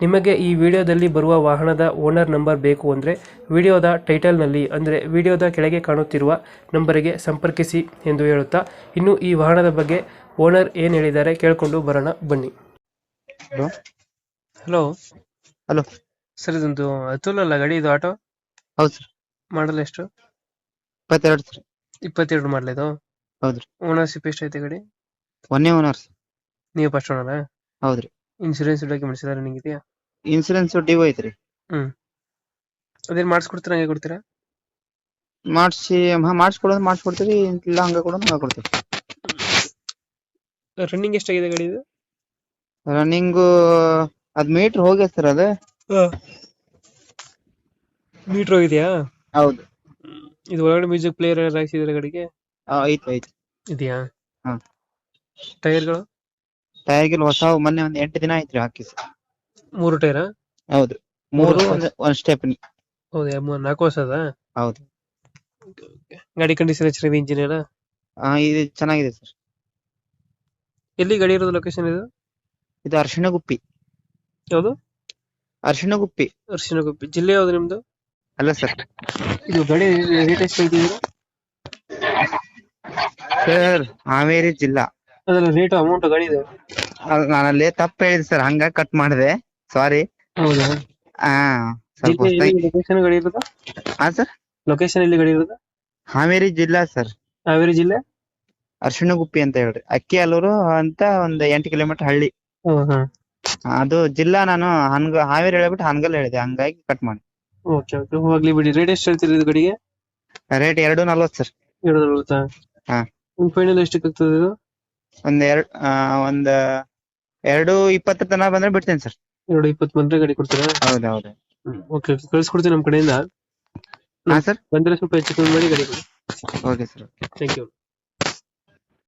ನಿಮಗೆ ಈ ವಿಡಿಯೋದಲ್ಲಿ ಬರುವ ವಾಹನದ ಓನರ್ ನಂಬರ್ ಬೇಕು ಅಂದರೆ ವಿಡಿಯೋದ ಟೈಟಲ್ನಲ್ಲಿ ಅಂದರೆ ವಿಡಿಯೋದ ಕೆಳಗೆ ಕಾಣುತ್ತಿರುವ ನಂಬರಿಗೆ ಸಂಪರ್ಕಿಸಿ ಎಂದು ಹೇಳುತ್ತಾ ಇನ್ನು ಈ ವಾಹನದ ಬಗ್ಗೆ ಓನರ್ ಏನು ಹೇಳಿದ್ದಾರೆ ಕೇಳಿಕೊಂಡು ಬರೋಣ ಬನ್ನಿ. ಹಲೋ. ಹಲೋ. ಹಲೋ. ಸರ್ ಇದೊಂದು ಅತುಲ್ ಅಲ್ಲ ಗಾಡಿ ಇದು ಆಟೋ? ಹೌದು ಸರ್. ಮಾಡಲ್ ಎಷ್ಟು? ಇಪ್ಪತ್ತೆರಡು ಸರ್. ಇಪ್ಪತ್ತೆರಡು ಮಾಡಲ್ ಇದು? ಹೌದ್ರಿ ಓನರ್ಶಿಪ್ ಎಷ್ಟೈತೆ ಗಾಡಿ? ಒಂದೇ ಓನರ್ ನೀವು ಫಸ್ಟ್ ಓನರ್? ಹೌದ್ರಿ ಇನ್ಶೂರೆನ್ಸ್ ಡಾಕ್ಯುಮೆಂಟ್ಸ್ ಎಲ್ಲ ರನ್ನಿಂಗ್ ಇದೆಯಾ ಇನ್ಸೂರೆನ್ಸ್ ಡ್ಯೂ ಐತ್ರಿ ಅದೇನು ಮಾಡಿಸ್ಕೊಡ್ತೀರಾ ಹಂಗೆ ಕೊಡ್ತೀರಾ? ಮಾಡಿಸಿ ಮಾಡಿಸ್ಕೊಡೋದು ಮಾಡಿಸ್ಕೊಡ್ತೀವಿ ಇಲ್ಲ ಹಂಗ ಕೊಡೋದು ಹಂಗ ಕೊಡ್ತೀವಿ. ರನ್ನಿಂಗ್ ಎಷ್ಟಾಗಿದೆ ಗಾಡಿ ಇದು? ರನ್ನಿಂಗು ಅದ್ ಮೀಟರ್ ಹೋಗ್ಯದ ಸರ್ ಅದು. ಮೀಟ್ರ್ ಹೋಗಿದೆಯಾ? ಹೌದು. ಇದು ಒಳಗಡೆ ಮ್ಯೂಸಿಕ್ ಪ್ಲೇಯರ್ ಹಾಕ್ಸಿದ್ರೆ ಗಾಡಿಗೆ? ಆ, ಐತ್ ಐತ್. ಇದೆಯಾ? ಹಾ. ಟೈರ್ಗಳು ಟೈರ್ಗಿಲ್ ಹೊಸ ಮೊನ್ನೆ ಒಂದ್ ಎಂಟು ದಿನ ಐತ್ರಿ ಹಾಕಿ ಸರ್ ಮೂರು ಟೈರ್? ಹೌದು. ಮೂರು ಒಂದ್ ಸ್ಟೆಪ್ ಸ್ಟೆಪ್ನಿ ಹೌದಾ ಮೂರ್ ನಾಲ್ಕು ವರ್ಷದ ಹೌದು. ಗಾಡಿ ಕಂಡೀಷನ್ ಚೆನ್ನಾಗಿದೆ ಇಂಜಿನ್ ಎಲ್ಲ? ಆ, ಇದು ಚೆನ್ನಾಗಿದೆ ಸರ್. ಎಲ್ಲಿ ಗಾಡಿ ಇರೋದು ಲೊಕೇಶನ್ ಇದು? ಇದು ಅರ್ಶಿಣ ಗುಪ್ಪಿ ಯಾವುದು? ಅರ್ಶಿಣ ಗುಪ್ಪಿ ಅರ್ಶಿನಗುಪ್ಪಿ ಜಿಲ್ಲೆ ಯಾವ್ದು ನಿಮ್ದು? ಅಲ್ಲ ಸರ್. ಇದು ಗಾಡಿ ರೇಟ್ ಎಷ್ಟು ಸರ್ ಹಾವೇರಿ ಜಿಲ್ಲಾ. ಅದಲ್ಲ ರೇಟ್ ಅಮೌಂಟ್ ಗಾಡಿ ನಾನು ಅಲ್ಲಿ ತಪ್ಪು ಹೇಳಿದೆ ಸರ್ ಹಂಗ ಕಟ್ ಮಾಡಿದೆ. ಸಾರಿ ಹೌದಾ? ಸ್ವಲ್ಪ ಹೊಸ್ದಾಗಿ. ಲೊಕೇಶನ್ ಗಾಡಿ ಇರೋದು ಹಾ ಸರ್ ಲೊಕೇಶನ್ ಎಲ್ಲಿ ಗಾಡಿ ಇರೋದು ಹಾವೇರಿ ಜಿಲ್ಲಾ ಸರ್ ಹಾವೇರಿ ಜಿಲ್ಲೆ? ಅರಿಶಿಣಗುಪ್ಪಿ ಅಂತ ಹೇಳ್ರಿ. ಅಕ್ಕಿ ಅಲ್ಲೂರು ಅಂತ ಒಂದ್ ಎಂಟು ಕಿಲೋಮೀಟರ್ ಹಳ್ಳಿ. ಹಾ ಹಾ. ಅದು ಜಿಲ್ಲಾ ನಾನು ಹನ್ಗ ಹಾವೇರಿ ಹೇಳ್ಬಿಟ್ಟು ಹನ್ಗಲ್ ಹೇಳಿದೆ. ಹಂಗಾಗಿ ಕಟ್ ಮಾಡಿ ಓಕೆ ಓಕೆ. ಹೋಗ್ಲಿ ಬಿಡಿ. ರೇಟ್ ಎಷ್ಟು ಹೇಳ್ತೀರಿ ಇದು ಗಾಡಿಗೆ ರೇಟ್ ಎರಡು ನಲ್ವತ್ತು ಸರ್ ಎರಡು ನಲ್ವತ್ತಾ? ಹಾ. ಫೈನಲ್ ಎಷ್ಟಕ್ಕೆ ಆಗ್ತದೆ ಇದು? ಒಂದ್ ಎರಡ್ ಒಂದ್ ಎರಡು ಇಪ್ಪತ್ತರ ತನಕ ಬಂದ್ರೆ ಬಿಡ್ತೇನೆ ಸರ್. ಎರಡು ಇಪ್ಪತ್ತು ಬಂದ್ರೆ ಗಾಡಿ ಕೊಡ್ತೀರಾ? ಹೌದು ಹೌದು ಓಕೆ ಓಕೆ ಕಳ್ಸ್ಕೊಡ್ತೀನಿ ನಮ್ಮ ಕಡೆಯಿಂದ. ಹಾ ಸರ್. ಬಂದ್ರೆ ಸ್ವಲ್ಪ ಹೆಚ್ಚು ಕಮ್ಮಿ ಮಾಡಿ ಗಾಡಿ ಕೊಡಿ. Okay sir thank you